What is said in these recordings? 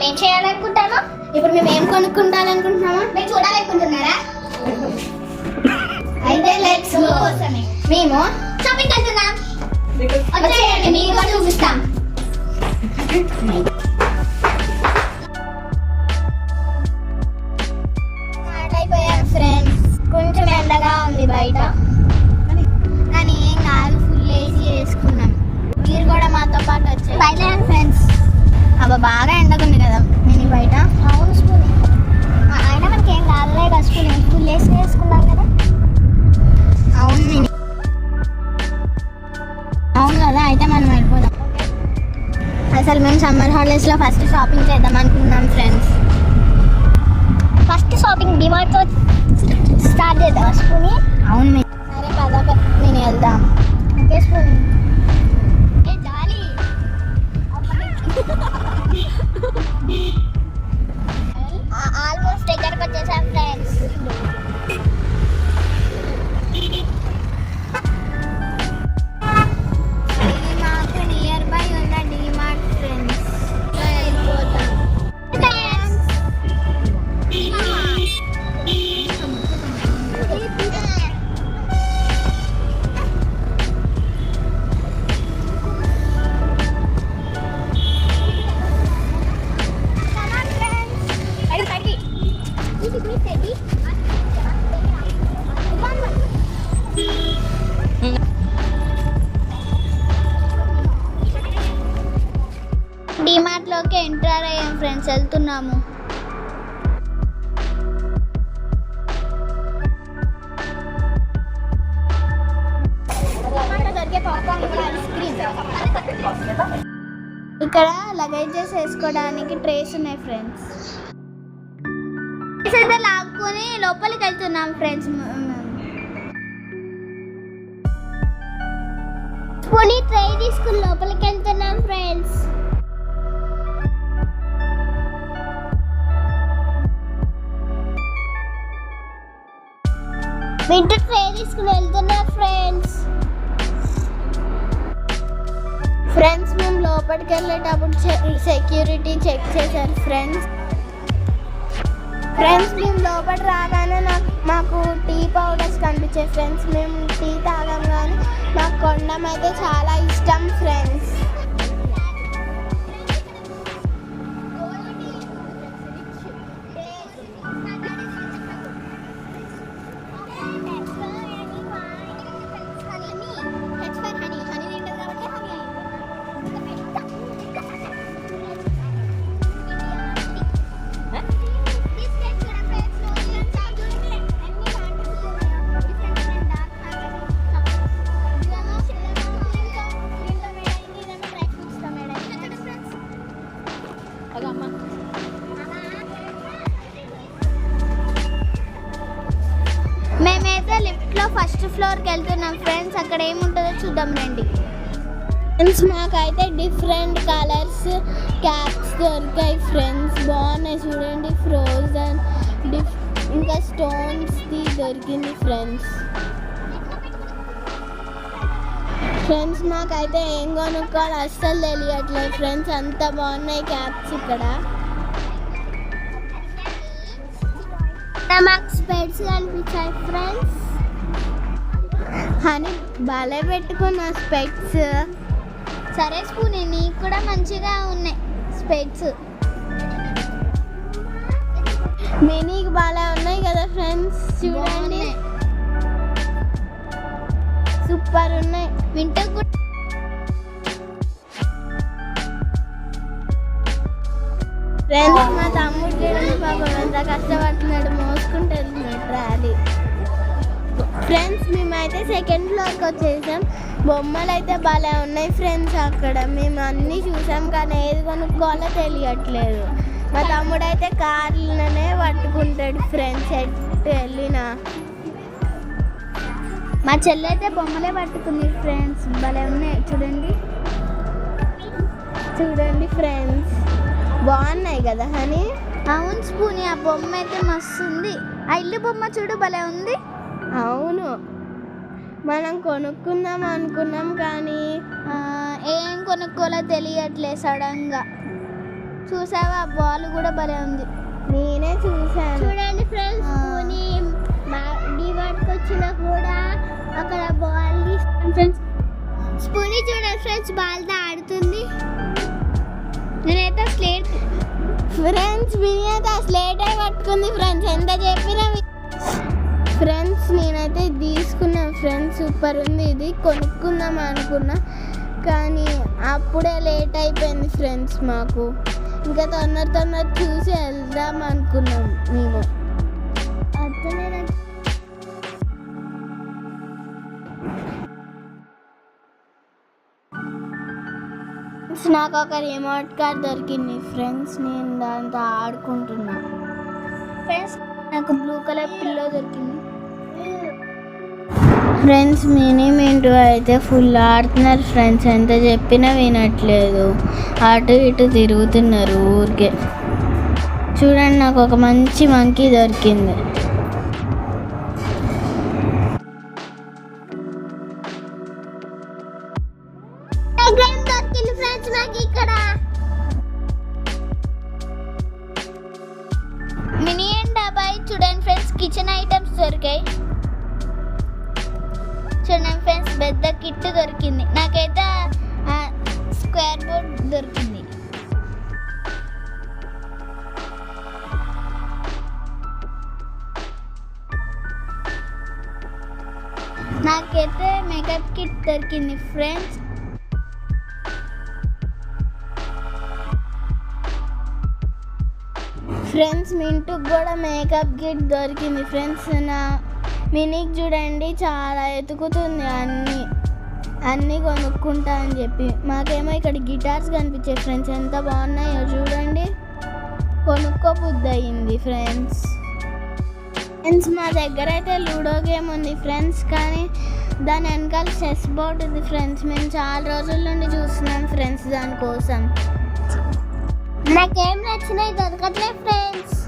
మనం ఏం చేయాలనుకుంటామో? ఇప్పుడు మేము ఏం కొనుక్కుంటాలనుకుంటున్నామా? మీరు చూడాలనుకుంటున్నారా? అయితే లైక్స్ కోసమే మేము షాపింగ్ వెళ్తున్నాం వచ్చేయండి మీకు కూడా చూపిస్తాం. అయిపోయాం ఫ్రెండ్స్ కొంచెం ఎండగా ఉంది బయట. కానీ ఏం కాదు ఫుల్ ఏసీ వేసుకున్నాం. మీరు కూడా మాతో పాటు వచ్చారు బయలుదేరండి ఫ్రెండ్స్ అబ్బా బాగా ఎండగుంది కదా. నేను బయట. అవును స్కూల్. అయినా మనకి ఏం కాదులే కదా స్కూల్. ఫుల్ వేసి వేసుకున్నాం కదా. అవును. అవును కదా అయితే మనం వెళ్ళిపోదాం. అసలు మేము సమ్మర్ హాలిడేస్లో ఫస్ట్ షాపింగ్ చేద్దాం అనుకున్నాం friends. First shopping DMart start చేద్దాం స్కూల్ అవును. సరే పద. నేను వెళ్దాం. Okay school. ఇక్కడ లగేజెస్ వేసుకోవడానికి ట్రేస్ ఉన్నాయి ఫ్రెండ్స్. అయితే లాక్కుని లోపలికి వెళ్తున్నాం ఫ్రెండ్స్. పోనీ ట్రై తీసుకుని లోపలికి వెళ్తున్నాం ఫ్రెండ్స్. వింటర్ ట్రై తీసుకుని వెళ్తున్నా ఫ్రెండ్స్. ఫ్రెండ్స్ మేము లోపలికి వెళ్ళేటప్పుడు సెక్యూరిటీ చెక్ చేశారు ఫ్రెండ్స్ ఫ్రెండ్స్ మేము లోపల రాగానే నాకు మాకు టీ పౌడర్స్ కనిపించాయి ఫ్రెండ్స్ మేము టీ తాగాం కానీ మాకు కొండం అయితే చాలా ఇష్టం ఫ్రెండ్స్ ఫస్ట్ ఫ్లోర్కి వెళ్తున్నాం ఫ్రెండ్స్ అక్కడ ఏముంటుందో చూద్దాం రండి. ఫ్రెండ్స్ మాకైతే డిఫరెంట్ కలర్స్ క్యాప్స్ దొరికాయి ఫ్రెండ్స్. బాగున్నాయి చూడండి ఫ్రోజన్ డిఫ్ ఇంకా స్టోన్స్ది దొరికింది ఫ్రెండ్స్. ఫ్రెండ్స్ మాకైతే ఏం కొనుక్కోవాలి అస్సలు తెలియట్లేదు ఫ్రెండ్స్. అంత బాగున్నాయి క్యాప్స్ ఇక్కడ. మాకు స్పెడ్స్ కనిపించాయి ఫ్రెండ్స్. అని భలే పెట్టుకున్న స్పెక్స్ సరే స్పూన్ నీకు కూడా మంచిగా ఉన్నాయి స్పెడ్స్ మినీకి భలే ఉన్నాయి కదా ఫ్రెండ్స్ చూడండి. సూపర్ ఉన్నాయి. వింటర్ కూడా ఫ్రెండ్స్ మా తమ్ముడు పాపం ఎంత కష్టపడుతున్నాడు మోసుకుంటూ వెళ్తున్నాడు ట్రాలీ ఫ్రెండ్స్ మేమైతే సెకండ్ ఫ్లోర్కి వచ్చేసాం. బొమ్మలు అయితే భలే ఉన్నాయి ఫ్రెండ్స్ అక్కడ. మేము అన్నీ చూసాం కానీ ఏది కొనుక్కోవాలో తెలియట్లేదు. మా తమ్ముడు అయితే కార్లనే పట్టుకుంటాడు ఫ్రెండ్స్ ఎట్టు వెళ్ళినా. మా చెల్లి అయితే బొమ్మలే పట్టుకుంది ఫ్రెండ్స్ భలే ఉన్నాయి. చూడండి. చూడండి ఫ్రెండ్స్ బాగున్నాయి కదా హనీ అవును స్పూని ఆ బొమ్మ అయితే మస్తు ఉంది. ఆ ఇల్లు బొమ్మ చూడు భలే ఉంది. అవును. మనం కొనుక్కుందాం అనుకున్నాం కానీ ఆ, ఏం కొనుక్కోలో తెలియట్లే సడన్గా చూసావా? బాల్ కూడా భలే ఉంది. నేనే చూసాను చూడండి ఫ్రెండ్స్ ఆ. డివాట్కి వచ్చినా కూడా అక్కడ బాల్ ఫ్రెండ్స్. స్పూని చూడండి ఫ్రెండ్స్ బాల్తో ఆడుతుంది. నేనైతే స్లేట్ ఫ్రెండ్స్ వినియత స్లేటే పట్టుకుంది ఫ్రెండ్స్. ఎంత చెప్పినా ఫ్రెండ్స్ నేనైతే తీసుకున్నాను ఫ్రెండ్స్ సూపర్ ఉంది ఇది. కొనుక్కుందాం అనుకున్నా కానీ అప్పుడే లేట్ అయిపోయింది ఫ్రెండ్స్ మాకు. ఇంకా తొందర తొందర చూసి వెళ్దాం అనుకున్నాం మేము. అర్థమే నాకు ఫ్రెండ్స్ నాకు ఒక రిమోట్ కార్ దొరికింది ఫ్రెండ్స్ నేను దాంతో ఆడుకుంటున్నాను ఫ్రెండ్స్ నాకు బ్లూ కలర్ పిల్లో దొరికింది. ఫ్రెండ్స్ మినీ మింటూ అయితే ఫుల్ ఆడుతున్నారు ఫ్రెండ్స్. ఎంత చెప్పినా వినట్లేదు. అటు ఇటు తిరుగుతున్నారు ఊరికే. చూడండి నాకు ఒక మంచి మంకీ దొరికింది. దొరికింది. నాకైతే మేకప్ కిట్ దొరికింది ఫ్రెండ్స్ ఫ్రెండ్స్ మింటుకు కూడా మేకప్ కిట్ దొరికింది ఫ్రెండ్స్ నా మినీకి చూడండి చాలా ఎతుకుతుంది అన్నీ. అన్నీ కొనుక్కుంటా అని చెప్పి. మాకేమో ఇక్కడ గిటార్స్ కనిపించాయి ఫ్రెండ్స్ ఎంత బాగున్నాయో చూడండి. కొనుక్కోబుద్ది అయింది ఫ్రెండ్స్. ఫ్రెండ్స్ మా దగ్గర అయితే లూడో గేమ్ ఉంది ఫ్రెండ్స్ కానీ దాని వెనకాల చెస్ బోర్డ్ ఉంది ఫ్రెండ్స్. మేము చాలా రోజుల నుండి చూస్తున్నాం ఫ్రెండ్స్ దానికోసం. నాకేం నచ్చినాయి దొరకట్లే ఫ్రెండ్స్.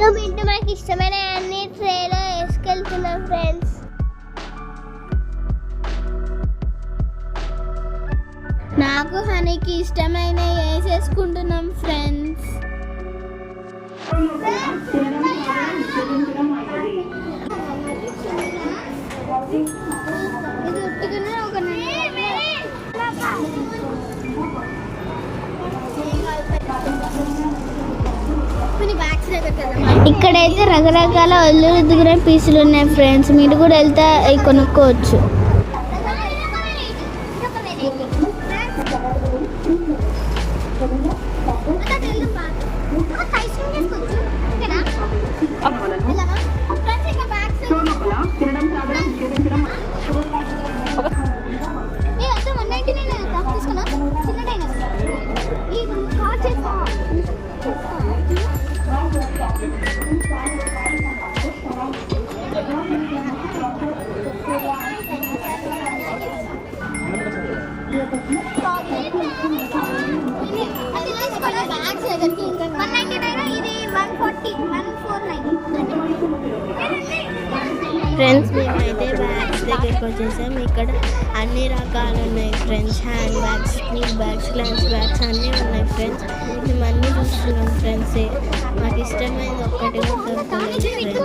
నేను బింటు మాకు ఇష్టమైన అన్ని ట్రేలో వేసుకెళ్తున్నాం ఫ్రెండ్స్ నాకు హనీకి ఇష్టమైన వేసేసుకుంటున్నాం ఫ్రెండ్స్ ఇది ఇక్కడైతే రకరకాల ఒళ్ళు దిగిన పీసులు ఉన్నాయి ఫ్రెండ్స్ మీరు కూడా వెళ్తే అవి కొనుక్కోవచ్చు. ఫ్రెండ్స్ మేమైతే బ్యాగ్స్ దగ్గరికి వచ్చేసాం ఇక్కడ అన్ని రకాలు ఉన్నాయి friends hand bags school bags lunch bags అన్నీ ఉన్నాయి ఫ్రెండ్స్ మేము అన్నీ చూస్తున్నాం ఫ్రెండ్స్ మాకు ఇష్టమైనది ఒక్కటి కూడా దొరకలేదు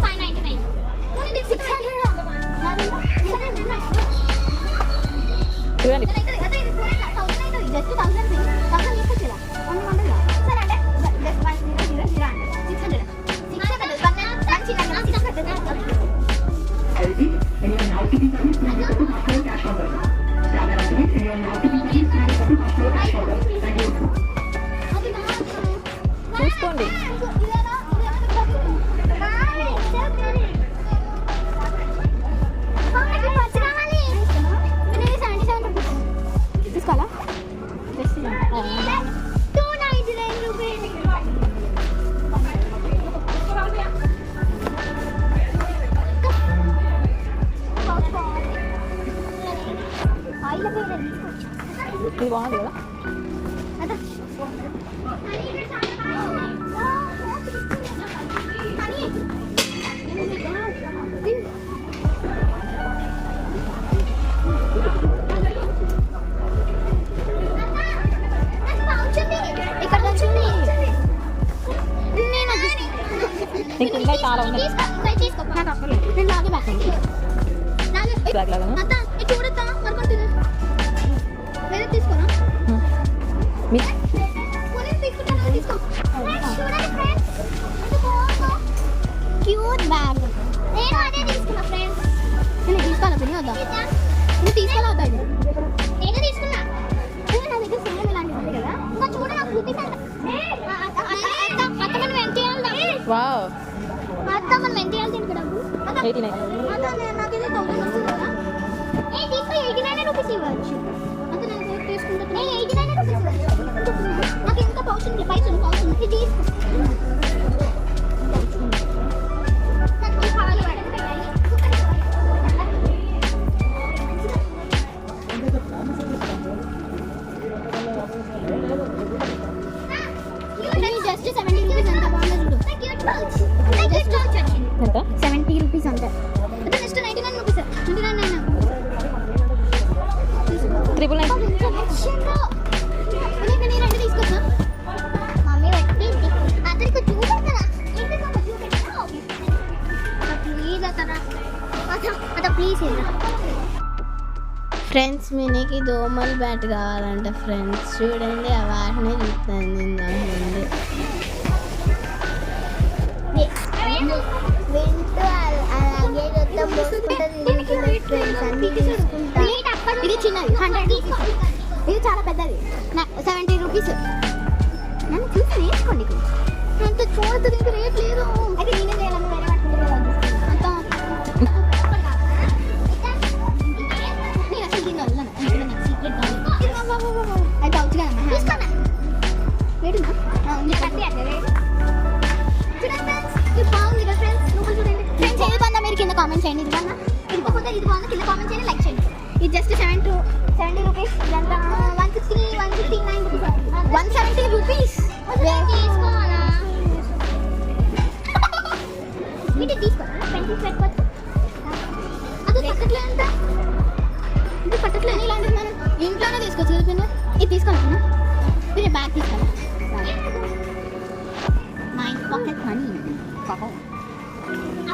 ใส่ไหนที่ไไหนเพื่อน చూడండి ఫ్రెండ్స్ క్యూట్ బ్యాగ్ నేను అదే తీసుకున్నా ఫ్రెండ్స్ నేను తీసుకోవాలా పిన్ని వద్దా నువ్వు తీసుకోవాలా వద్దా ఇది నేను తీసుకున్నా నా దగ్గర సేమ్ ఇలాంటివి ఉంది కదా ఇంకా చూడ నాకు రూపీస్ అంత అత్త మనం ఎంత చేయాలి వావ్. అత్త మనం ఎంత చేయాలి దీనికి డబ్బు? Eighty nine. అత్త నేను నాకు ఇది థౌసండ్ ఎయిటీ నైన్ రూపీస్ ఇవ్వచ్చు. నేను ఎయిటీ నైన్ రూపీస్ ఇవ్వచ్చు. నాకు ఇంకా పౌచ్ ఉంది? పైసలు పౌచ్ ఉంది. దోమల బ్యాట్ కావాలంట ఫ్రెండ్స్ చూడండి ఆ వాటినే చూస్తాను నేను దాని నుండి ఇది చిన్నది హండ్రెడ్ రూపీస్ ఇది చాలా పెద్దది. సెవెంటీ రూపీస్ నన్ను చూసి నేర్చుకోండి అంత చూడదు రేట్ లేదు. అది నేనే మీరు కింద కామెంట్ చేయండి ఇది బాగుందా? ఇది బాగుందా? ఇది బాగుందా? కింద కామెంట్ చేయండి లైక్ చేయండి. ఇది just seven two seventy rupees ఇదంతా one sixty one sixty nine one seventy rupees తీసుకోవాలా? ఇది తీసుకోవాలా ట్వంటీ పెట్టుకోవచ్చు? అది పట్టట్లే అంట ఇది పట్టట్లే ఇలాంటిది మనం ఇంట్లోనే తీసుకోవచ్చు కదా ఇది తీసుకోవాలన్నా మీరు బ్యాగ్ తీసుకోవాలి. మై పాకెట్ మనీ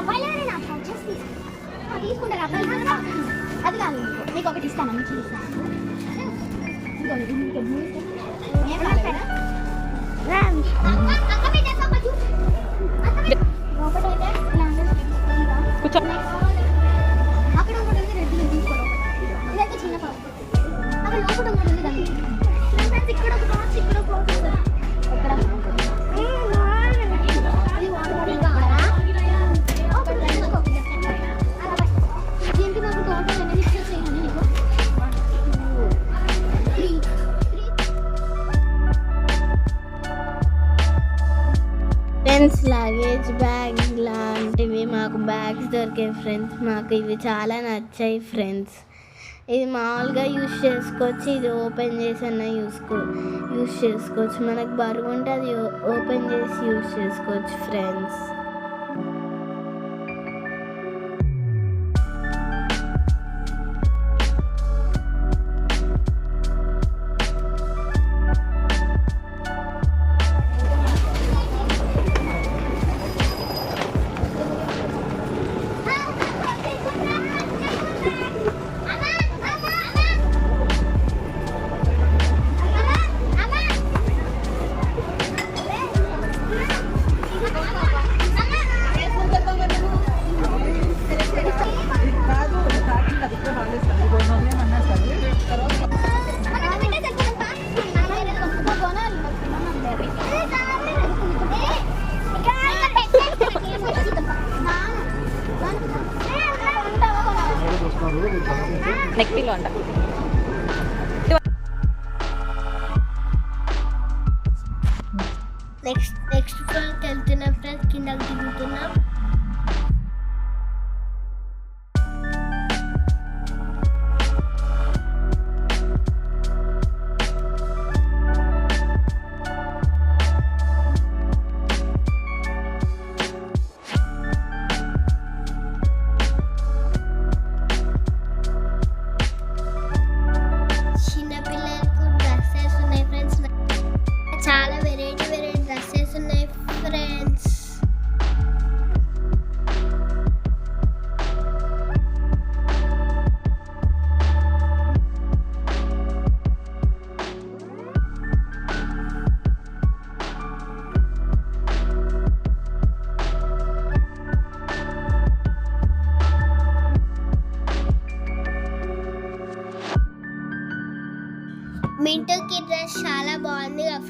అబ్బాయిలోనే నా పర్చేస్ తీసుకుంటారు అబ్బాయిలు అది కాదు మీకు ఒకటి ఇస్తాను మీకు ఇస్తాను నాకు ఇవి చాలా నచ్చాయి ఫ్రెండ్స్. ఇది మామూలుగా యూస్ చేసుకోవచ్చు ఇది ఓపెన్ చేసి అన్న యూస్కో యూస్ చేసుకోవచ్చు. మనకు బరువు ఉంటే అది ఓపెన్ చేసి యూస్ చేసుకోవచ్చు ఫ్రెండ్స్.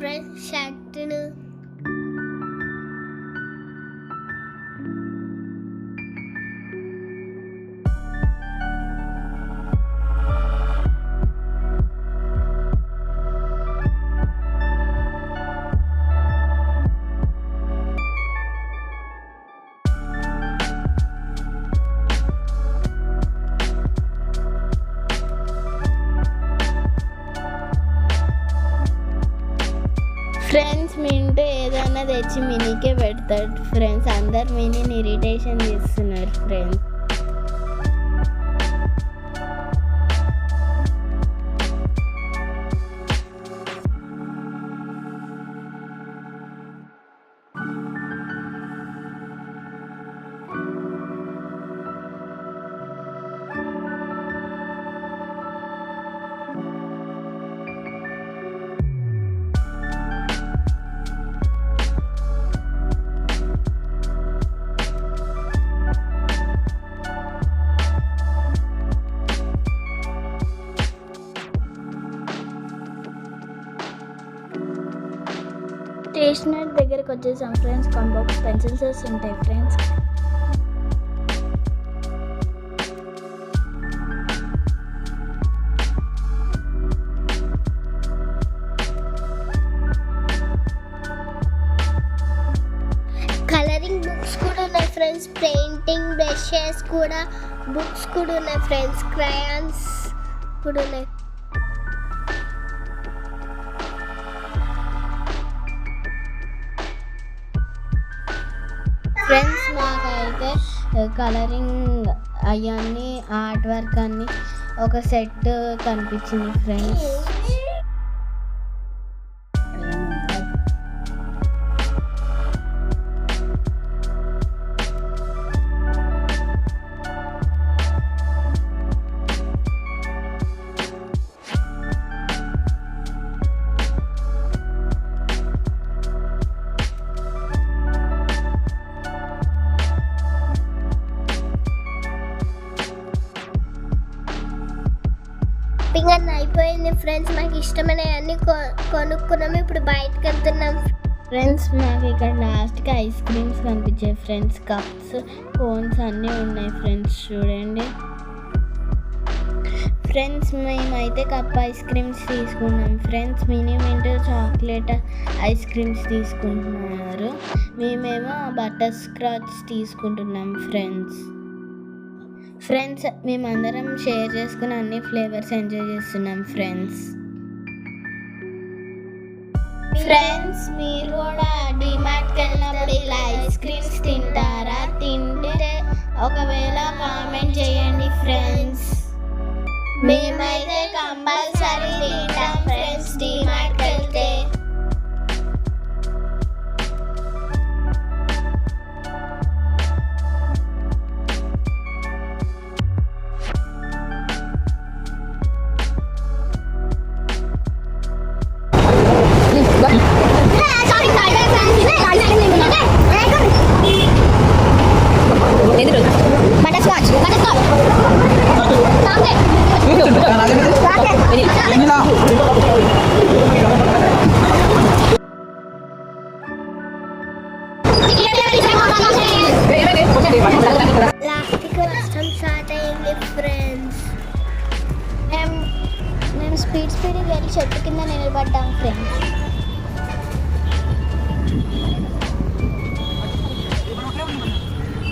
ఫ్రెండ్స్ షర్ట్ను ఫ్రెండ్స్ మింటూ ఏదైనా తెచ్చి మినీకే పెడతాడు. ఫ్రెండ్స్ అందరు మినీని ఇరిటేషన్ చేస్తున్నారు ఫ్రెండ్స్. స్టేషనరీ దగ్గరకు వచ్చేసాం ఫ్రెండ్స్ కాంబాక్స్ పెన్సిల్స్ ఉంటాయి ఫ్రెండ్స్ కలరింగ్ బుక్స్ కూడా ఉన్నాయి ఫ్రెండ్స్ పెయింటింగ్ బ్రషెస్ కూడా బుక్స్ కూడా ఉన్నాయి ఫ్రెండ్స్ క్రయాన్స్ కూడా ఉన్నాయి. ఫ్రెండ్స్ నాకైతే కలరింగ్ అవన్నీ ఆర్ట్ వర్క్ అన్ని ఒక సెట్ కనిపించింది ఫ్రెండ్స్ మాకు ఇష్టమైన అన్ని కొనుక్కున్నాము. ఇప్పుడు బయటకు వెళ్తున్నాం ఫ్రెండ్స్ మాకు ఇక్కడ లాస్ట్కి ఐస్ క్రీమ్స్ కనిపించాయి. ఫ్రెండ్స్ కప్స్ కోన్స్ అన్నీ ఉన్నాయి ఫ్రెండ్స్ చూడండి. ఫ్రెండ్స్ మేమైతే కప్ ఐస్ క్రీమ్స్ తీసుకున్నాం. ఫ్రెండ్స్ మినిమింట్ చాక్లెట్ ఐస్ క్రీమ్స్ తీసుకుంటున్నారు. మేమేమో బటర్ స్క్రాచ్ తీసుకుంటున్నాం ఫ్రెండ్స్ ఫ్రెండ్స్ మేమందరం షేర్ చేసుకుని అన్ని ఫ్లేవర్స్ ఎంజాయ్ చేస్తున్నాం ఫ్రెండ్స్ ఫ్రెండ్స్ మీరు కూడా డిమార్ట్కి వెళ్ళినప్పుడు ఇలా ఐస్ క్రీమ్స్ తింటారా? తింటే ఒకవేళ కామెంట్ చేయండి ఫ్రెండ్స్ మేమైతే కంపల్సరీ తింటాం friends DMart butter scotch butter scotch లాస్ట్కి వర్షం స్టార్ట్ అయింది ఫ్రెండ్స్ మేము మేము స్పీడ్ స్పీడ్గా వెళ్ళి చెట్టు కింద నిలబడ్డాం ఫ్రెండ్స్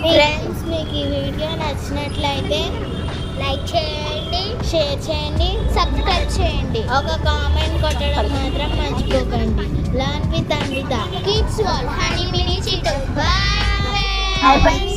ఫ్రెండ్స్ మీకు ఈ వీడియో నచ్చినట్లయితే లైక్ చేయండి షేర్ చేయండి సబ్స్క్రైబ్ చేయండి. ఒక కామెంట్ కొట్టడం మాత్రం మర్చిపోకండి. లాన్ విత్ అన్విత కిడ్స్ వాల్ హనీ మినీ బాయ్